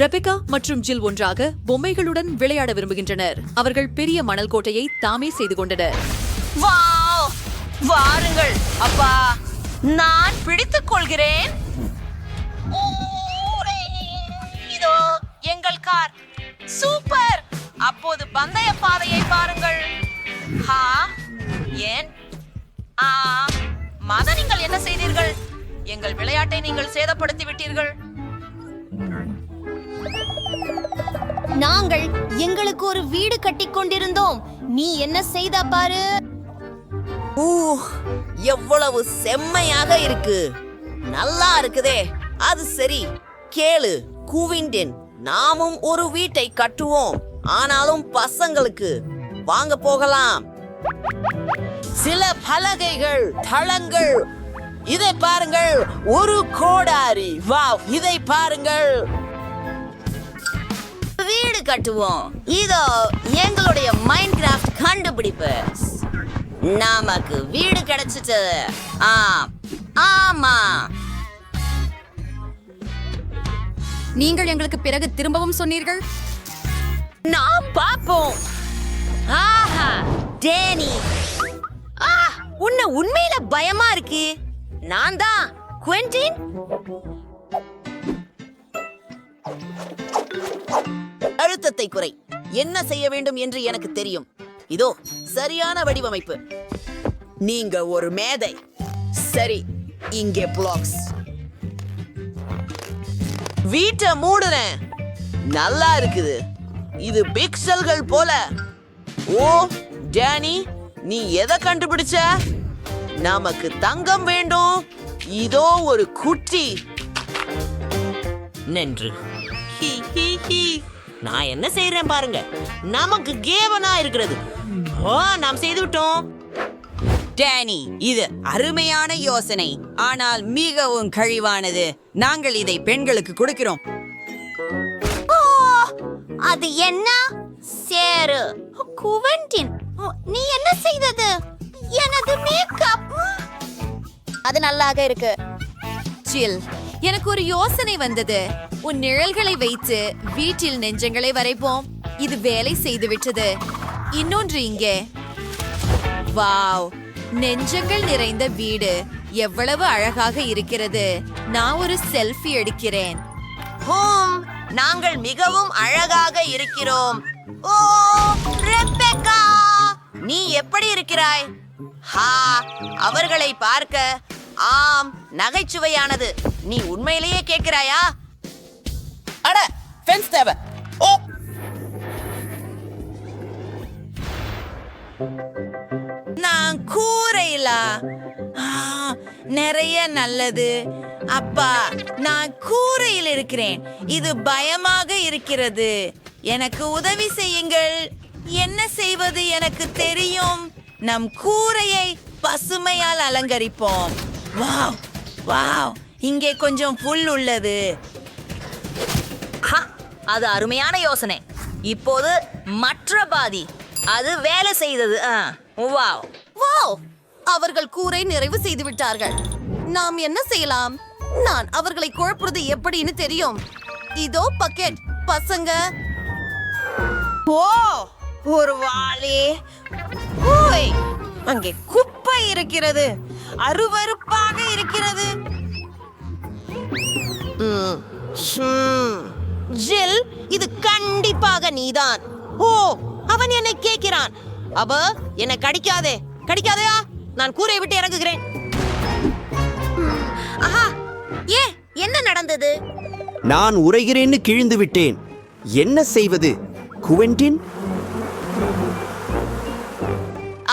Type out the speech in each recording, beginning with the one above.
ரபிகா மற்றும் ஜில் ஒன்றாக பொம்மைகளுடன் விளையாட விரும்புகின்றனர். அவர்கள் பெரிய மணல் கோட்டையை தாமே செய்து கொண்டனர். வாவ்! வாருங்கள். அப்பா நான் பிடித்துக் கொள்கிறேன். இதோ எங்கள் கார். சூப்பர்! அப்போது பந்தய பாதையை பாருங்கள். ஹா ஏன்? ஆ மத நீங்கள் என்ன செய்தீர்கள்? எங்கள் விளையாட்டை நீங்கள் சேதப்படுத்தி விட்டீர்கள் நாங்கள் எங்களுக்கு ஒரு வீடு கட்டி கொண்டிருந்தோம். நீ என்ன செய்த பாரு? ஊ எவ்வளவு செம்மையாக இருக்கு. நல்லா இருக்குதே. அது சரி. கேளு கூவிண்டின் நாமும் ஒரு வீட்டை கட்டுவோம். ஆனாலும் பசங்களுக்கு. வாங்க போகலாம். சில பலகைகள் தளங்கள். இதை பாருங்கள் ஒரு கோடாரி. வாவ் இதை பாருங்கள். வீடு கட்டுவோம். இதோ எங்களுடைய மைண்ட் கிராஃப்ட் கண்டுபிடிப்பு. நமக்கு வீடு கிடைச்சிட்டு. ஆ ஆமா. நீங்கள் எங்களுக்கு பிறகு திரும்பவும் சொன்னீர்கள்? நாம் பாப்போம் ஆஹா டேனி. ஆ உன்னை உண்மையில பயமா இருக்கு. நான் தான் குவென்டின். அழுத்தத்தை குறை. என்ன செய்ய வேண்டும் என்று எனக்கு தெரியும். இதோ சரியான வடிவமைப்பு. நீங்க ஒரு மேதை. சரி இங்கே பிளாக்ஸ் வீட்டை மூடுறேன். நல்லா இருக்குது. இது பிக்சல்கள் போல. ஓ டேனி நீ எதை கண்டுபிடிச்ச? நமக்கு தங்கம் வேண்டும். இதோ ஒரு குட்டி. நன்று. ஹி, ஹி, ஹி. நான் என்ன செய்யறேன் பாருங்க. நமக்கு கேவனா இருக்கிறது. ஓ நாம் செய்து விட்டோம் டேனி இது அருமையான யோசனை. ஆனால் மிகவும் கழிவானது. நாங்கள் இதை பெண்களுக்கு கொடுக்கிறோம். அது என்ன? சேரு. குவென்டின் நீ என்ன செய்தது? எனது மேக்கப் அது நல்லாக இருக்கு. ஜில் எனக்கு ஒரு யோசனை வந்தது. உன் நிழல்களை வைத்து வீட்டில் நெஞ்சங்களை வரைப்போம். இது வேலை செய்து விட்டது இன்னொன்று இங்கே. வாவ்! நெஞ்சங்கள் நிறைந்த வீடு எவ்வளவு அழகாக இருக்கிறது. நான் ஒரு செல்ஃபி எடுக்கிறேன். ஹோம்! நாங்கள் மிகவும் அழகாக இருக்கிறோம். ஓ ரெபெக்கா நீ எப்படி இருக்கிறாய்? ஹா! அவர்களை பார்க்க ஆம் நகைச்சுவையானது. நீ உண்மையிலேயே கேட்கிறாயா? அட ஃபென்ஸ் தேவை. ஓ. நான் கூரையிலா நிறைய நல்லது. அப்பா நான் கூரையில் இருக்கிறேன். இது பயமாக இருக்கிறது. எனக்கு உதவி செய்யுங்கள். என்ன செய்வது எனக்கு தெரியும். நம் கூரையை பசுமையால் அலங்கரிப்போம். Wow wow. இங்கே கொஞ்சம் புல் உள்ளது. ஹா, அது அருமையான யோசனை. இப்போது மற்ற பாதி. அது வேலை செய்தது ஆ, வாவ். வாவ் அவர்கள் கூரை நிறைவு செய்து விட்டார்கள். நாம் என்ன செய்யலாம்? நான் அவர்களை குழப்புறது எப்படின்னு தெரியும். இதோ பக்கெட் பசங்க. ஓ ஒரு வாளி. ஓய் அங்கே குப்பை இருக்கிறது. அருவருப்பாக இருக்கிறது. ஜில் இது கண்டிப்பாக நீதான். ஓ அவன் என்னை கேட்கிறான். அவ என்னை கடிக்காதே. கடிக்காதையா? நான் கூரை விட்டு இறங்குகிறேன். ஆஹா ஏ என்ன நடந்தது? நான் உரைகிறேன்னு கிழிந்து விட்டேன். என்ன செய்வது? குவெண்டின்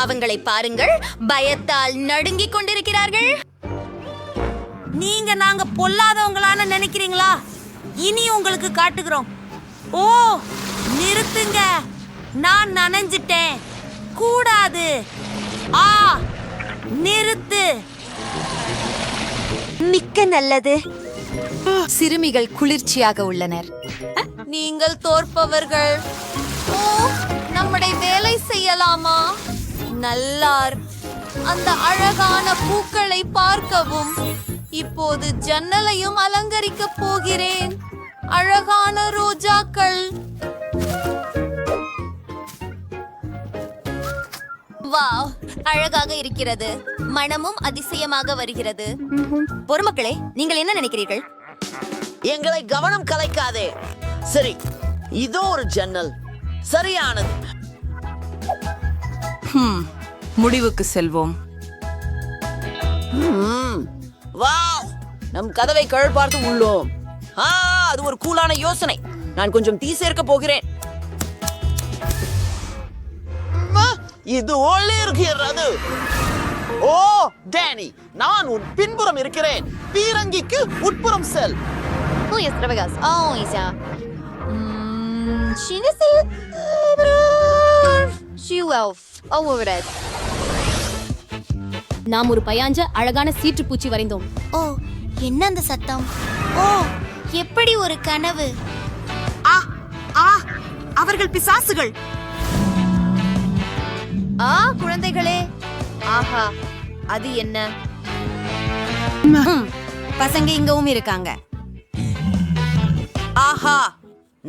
அவங்களை பாருங்கள். பயத்தால் நடுங்கிக் கொண்டிருக்கிறார்கள். நீங்க நாங்க பொல்லாதவங்களான நினைக்கிறீங்களா? இனி உங்களுக்கு காட்டுகிறோம். ஓ நிறுத்துங்க. நான் நனைஞ்சிட்டேன். கூடாது. ஆ நிறுத்து. மிக்க நல்லது. சிறுமிகள் குளிர்ச்சியாக உள்ளனர். நீங்கள் தோற்பவர்கள். ஓ நம்முடைய வேலை செய்யலாமா? நல்லார். அந்த அழகான பூக்களை பார்க்கவும். இப்போது ஜன்னலையும் அலங்கரிக்கப் போகிறேன். அழகான ரோஜாக்கள். வாவ் அழகாக இருக்கிறது. மனமும் அதிசயமாக வருகிறது. பொறுமக்களே நீங்கள் என்ன நினைக்கிறீர்கள்? எங்களை கவனம் கலைக்காதே. சரி இதோ ஒரு ஜன்னல். சரியானது. முடிவுக்கு செல்வோம் வாவ் நம் கதவை கழல் பார்த்து உள்ளோம் ஆ அது ஒரு கூலான யோசனை நான் கொஞ்சம் தீ சேர்க்க போகிறேன் இது ஒளிர்கிறது ஓ டேனி நான் உன் பின்புறம் இருக்கிறேன் பீரங்கிக்கு உட்புறம் செல் Oh, extravagance. Oh, isa. Mm, Cine She will. Over it. நாம் ஒரு பயாஞ்ச அழகான சீற்றுப்பூச்சி வரைந்தோம். ஓ என்ன அந்த சத்தம்? ஓ எப்படி ஒரு கனவு? ஆ ஆ அவர்கள் பிசாசுகள். ஆ குழந்தைகளே. ஆஹா அது என்ன? பசங்க இங்கவும் இருக்காங்க. ஆஹா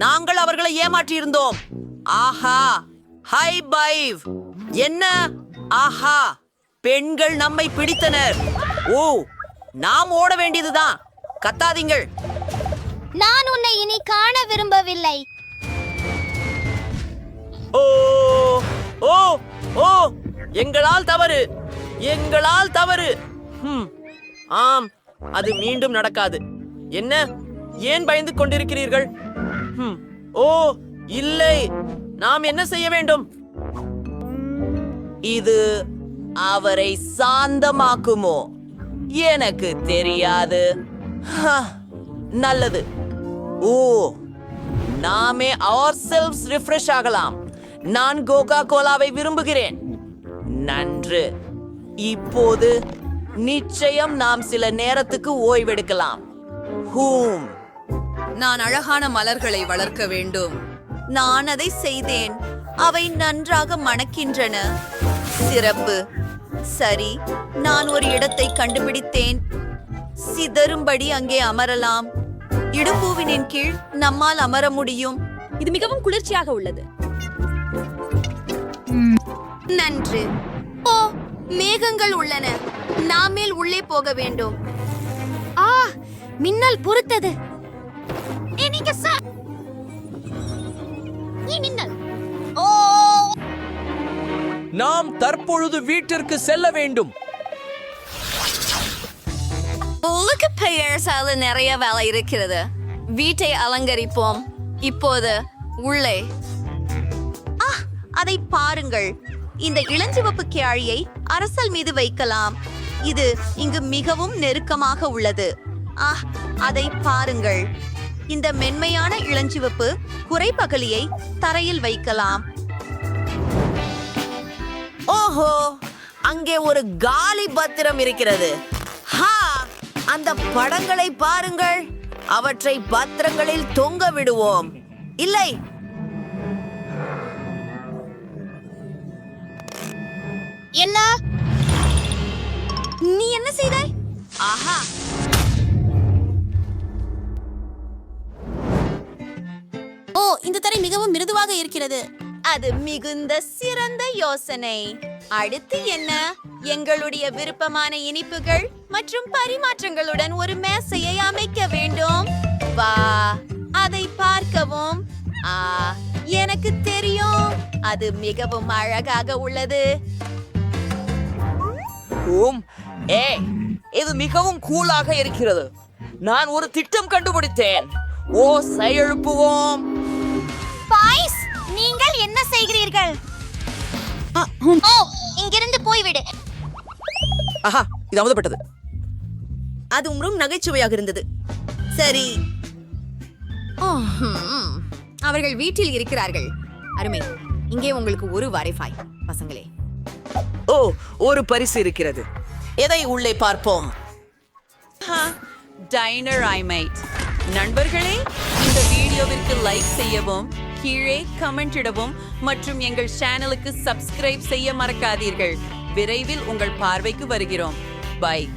நாங்கள் அவர்களை ஏமாற்றி இருந்தோம் ஆஹா ஹை பைவ் என்ன? ஆஹா. பெண்கள் நம்மை பிடித்தனர். ஓ நாம் ஓட வேண்டியதுதான். கத்தாதீங்கள். நான் உன்னை இனி காண விரும்பவில்லை. ஓ ஓ ஓ. எங்களால் தவறு. எங்களால் தவறு. ஆம் அது மீண்டும் நடக்காது. என்ன? ஏன் பயந்து கொண்டிருக்கிறீர்கள்? ஓ இல்லை. நாம் என்ன செய்ய வேண்டும்? இது அவரை சாந்தமாக்குமோ? எனக்கு தெரியாது. நல்லது. ஓ நாமே அவர் செல்ஸ் ரிஃப்ரெஷ் ஆகலாம். நான் கோகா கோலாவை விரும்புகிறேன். நன்று. இப்போது நிச்சயம் நாம் சில நேரத்துக்கு ஓய்வெடுக்கலாம். ஹூம். நான் அழகான மலர்களை வளர்க்க வேண்டும். நான் அதை செய்தேன். அவை நன்றாக மணக்கின்றன. சிறப்பு. சரி நான் ஒரு இடத்தை கண்டுபிடித்தேன். சிதறும்படி அங்கே அமரலாம். இடும்பூவினின் கீழ் நம்மால் அமர முடியும். இது மிகவும் குளிர்ச்சியாக உள்ளது. நன்று. ஓ மேகங்கள் உள்ளன. நாமேல் உள்ளே போக வேண்டும். ஆ மின்னல் பொறுத்தது. ஏ, ஓ! நாம் தற்பொழுது வீட்டிற்கு செல்ல வேண்டும். உங்களுக்கு பெயர் சால நிறைய வேலை இருக்கிறது. வீட்டை அலங்கரிப்போம். இப்போது உள்ளே. ஆ அதை பாருங்கள். இந்த இளஞ்சிவப்பு கியாழியை அரசல் மீது வைக்கலாம். இது இங்கு மிகவும் நெருக்கமாக உள்ளது. ஆ அதை பாருங்கள். இந்த மென்மையான இளஞ்சிவப்பு குறைபகலியை தரையில் வைக்கலாம். ஓஹோ அங்கே ஒரு காலி பத்திரம் இருக்கிறது. ஹா அந்த படங்களை பாருங்கள். அவற்றை பத்திரங்களில் தொங்க விடுவோம். இல்லை இந்த தரை மிகவும் மிருதுவாக இருக்கிறது. அது மிகுந்த சிறந்த யோசனை. அடுத்து என்ன? எங்களுடைய விருப்பமான இனிப்புகள் மற்றும் பரிமாற்றங்களுடன் ஒரு மேசையை அமைக்க வேண்டும். வா அதை பார்க்கவும். ஆ எனக்கு தெரியும். அது மிகவும் அழகாக உள்ளது. ஏ இது மிகவும் கூலாக இருக்கிறது. நான் ஒரு திட்டம் கண்டுபிடித்தேன். ஓ செயழுப்புவோம் பாய்ஸ் நீங்கள் என்ன செய்கிறீர்கள்? ஓ இங்கிருந்து போய்விடு ஆஹா இது அமுதப்பட்டது. அது உம்ரும் நகைச்சுவையாக இருந்தது. சரி. அவர்கள் வீட்டில் இருக்கிறார்கள். அருமை இங்கே உங்களுக்கு ஒரு வரைஃபாய் பசங்களே. ஓ ஒரு பரிசு இருக்கிறது. எதை உள்ளே பார்ப்போம்? டைனர் ஐமைட் நண்பர்களே இந்த வீடியோவிற்கு லைக் செய்யவும் கீழே கமெண்ட் இடவும் மற்றும் எங்கள் சேனலுக்கு சப்ஸ்கிரைப் செய்ய மறக்காதீர்கள். விரைவில் உங்கள் பார்வைக்கு வருகிறோம். பை